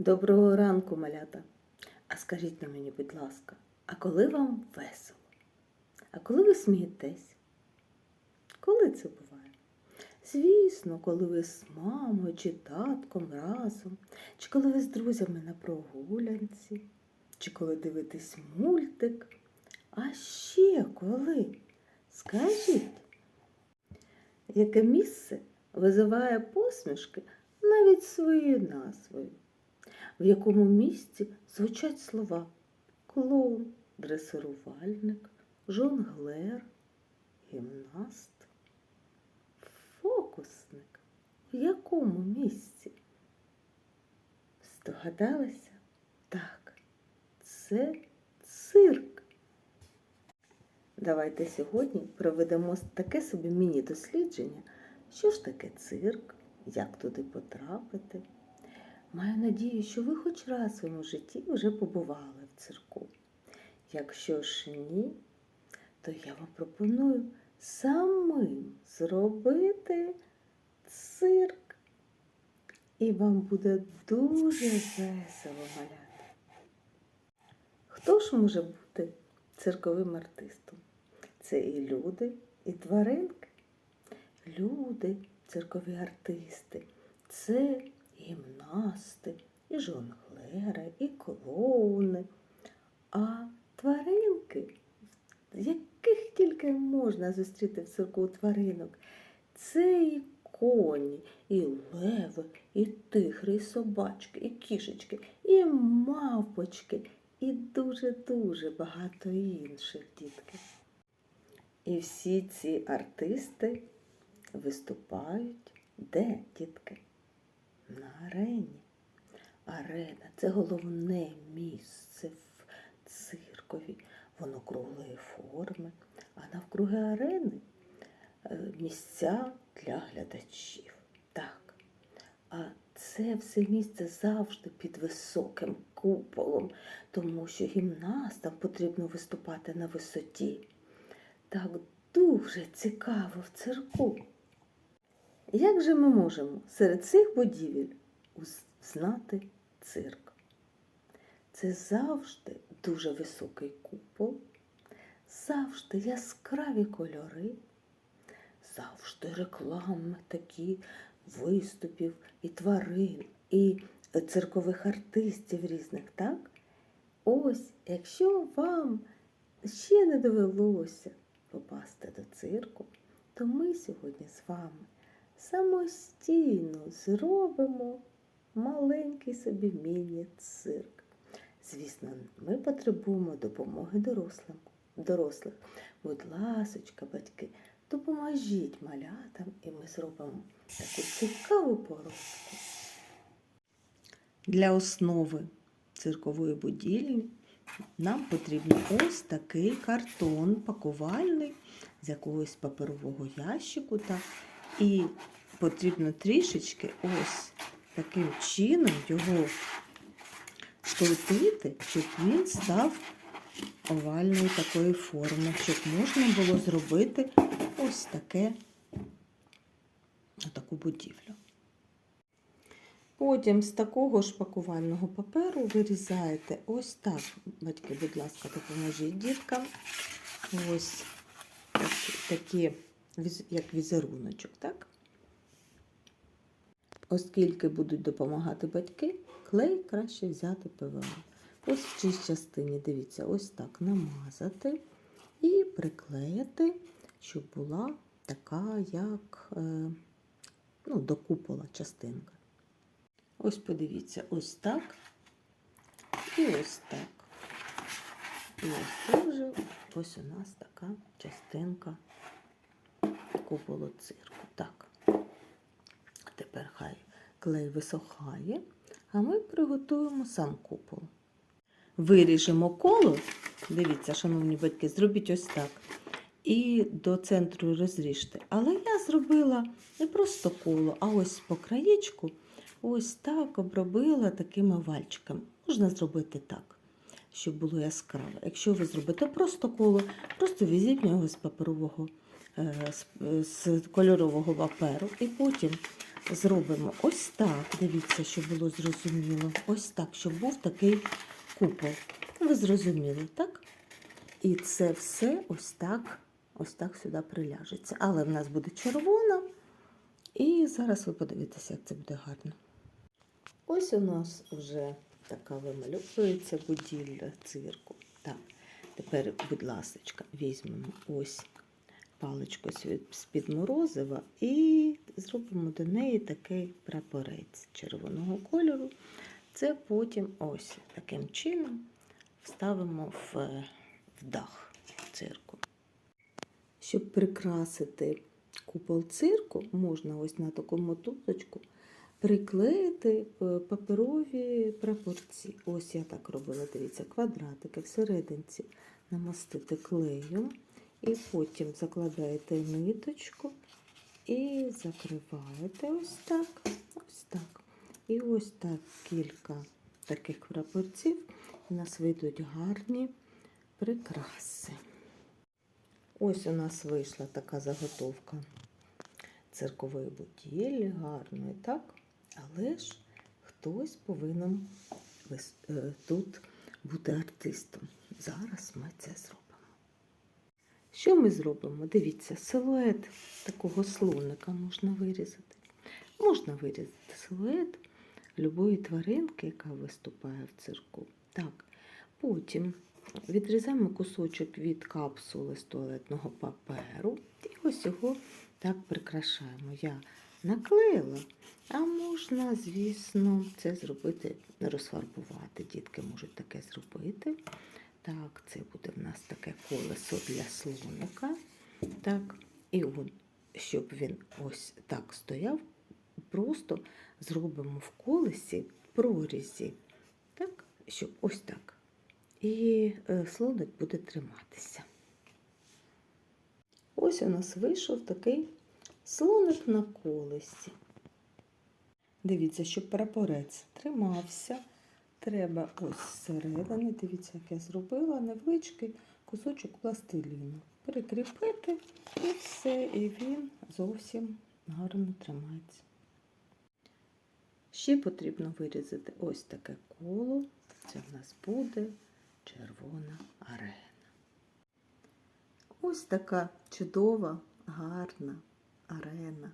Доброго ранку, малята. А скажіть на мені, будь ласка, а коли вам весело? А коли ви смієтесь? Коли це буває? Звісно, коли ви з мамою чи татком разом, чи коли ви з друзями на прогулянці, чи коли дивитесь мультик. А ще коли? Скажіть, яке місце визиває посмішки навіть своєю назвою? В якому місці звучать слова клоун, дресирувальник, жонглер, гімнаст, фокусник. В якому місці? Здогадалися? Так, це цирк. Давайте сьогодні проведемо таке собі міні-дослідження. Що ж таке цирк? Як туди потрапити? Маю надію, що ви хоч раз в своєму житті вже побували в цирку. Якщо ж ні, то я вам пропоную самим зробити цирк. І вам буде дуже весело маляти. Хто ж може бути цирковим артистом? Це і люди, і тваринки. Люди, циркові артисти. Це гімнасти, і жонглери, і клоуни. А тваринки, яких тільки можна зустріти в цирку тваринок, це і коні, і леви, і тигри, і собачки, і кішечки, і мавпочки, і дуже-дуже багато інших дітки. І всі ці артисти виступають де, дітки? На арені. Арена це головне місце в циркові. Воно круглої форми, а навкруги арени е, місця для глядачів. Так. А це все місце завжди під високим куполом, тому що гімнастам потрібно виступати на висоті. Так дуже цікаво в цирку. Як же ми можемо серед цих будівель знати цирк? Це завжди дуже високий купол, завжди яскраві кольори, завжди реклами такі виступів і тварин, і циркових артистів різних, так? Ось, якщо вам ще не довелося попасти до цирку, то ми сьогодні з вами самостійно зробимо маленький собі міні-цирк. Звісно, ми потребуємо допомоги дорослим, дорослих. Будь ласочка, батьки, допоможіть малятам, і ми зробимо таку цікаву поробку. Для основи циркової будівлі нам потрібен ось такий картон пакувальний з якогось паперового ящику. та і потрібно трішечки ось таким чином його скрутити, щоб він став овальної такої форми, щоб можна було зробити ось таке, таку будівлю. Потім з такого ж пакувального паперу вирізаєте ось так, батьки, будь ласка, допоможіть діткам. Ось такі як візеруночок, так? Оскільки будуть допомагати батьки, клей краще взяти ПВА. Ось в цій частині, дивіться, ось так намазати і приклеїти, щоб була така, як е, ну, до купола частинка. Ось подивіться, ось так і ось так. І ось це вже ось у нас така частинка куполу цирку. Так. Тепер хай клей висохає, а ми приготуємо сам купол. Виріжемо коло, дивіться, шановні батьки, зробіть ось так. І до центру розріжте. Але я зробила не просто коло, а ось по краєчку, ось так обробила такими вальчиками. Можна зробити так, щоб було яскраво. Якщо ви зробите просто коло, просто візьміть його з паперового з кольорового паперу і потім зробимо ось так. Дивіться, щоб було зрозуміло. Ось так, щоб був такий купол. Ви зрозуміли, так? І це все ось так, ось так сюди приляжеться. Але в нас буде червона. І зараз ви подивитеся, як це буде гарно. Ось у нас вже така вимальовується будівля цирку. Так, тепер, будь ласка, візьмемо ось паличку з-під морозива і зробимо до неї такий прапорець червоного кольору. Це потім ось таким чином вставимо в, в дах цирку. Щоб прикрасити купол цирку, можна ось на таку мотузочку приклеїти е, паперові прапорці. Ось я так робила, дивіться, квадратики всерединці намастити клеєм, і потім закладаєте ниточку і закриваєте ось так, ось так. І ось так кілька таких прапорців. У нас вийдуть гарні прикраси. Ось у нас вийшла така заготовка циркової будівлі, гарної, так? Але ж хтось повинен е, тут бути артистом. Зараз ми це зробимо. Що ми зробимо? Дивіться, силует такого слоника можна вирізати. Можна вирізати силует любої тваринки, яка виступає в цирку. Так, потім відрізаємо кусочок від капсули з туалетного паперу і ось його так прикрашаємо. Я наклеїла, а можна, звісно, це зробити, розфарбувати. Дітки можуть таке зробити. Так, це буде в нас таке колесо для слоника. Так, і от, щоб він ось так стояв, просто зробимо в колесі прорізі. Так, щоб ось так. І е, слоник буде триматися. Ось у нас вийшов такий слоник на колесі. Дивіться, щоб прапорець тримався. Треба ось зсередини, дивіться, як я зробила невеличкий кусочок пластиліну. Перекріпити і все, і він зовсім гарно тримається. Ще потрібно вирізати ось таке коло. Це в нас буде червона арена. Ось така чудова, гарна арена,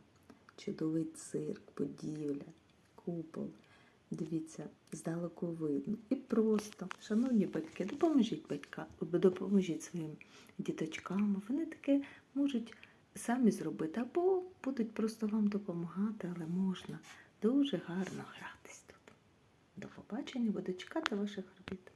чудовий цирк, будівля, купол. Дивіться, здалеку видно. І просто, шановні батьки, допоможіть батькам, допоможіть своїм діточкам. Вони таке можуть самі зробити, або будуть просто вам допомагати, але можна дуже гарно гратись тут. До побачення, буду чекати ваших робіт.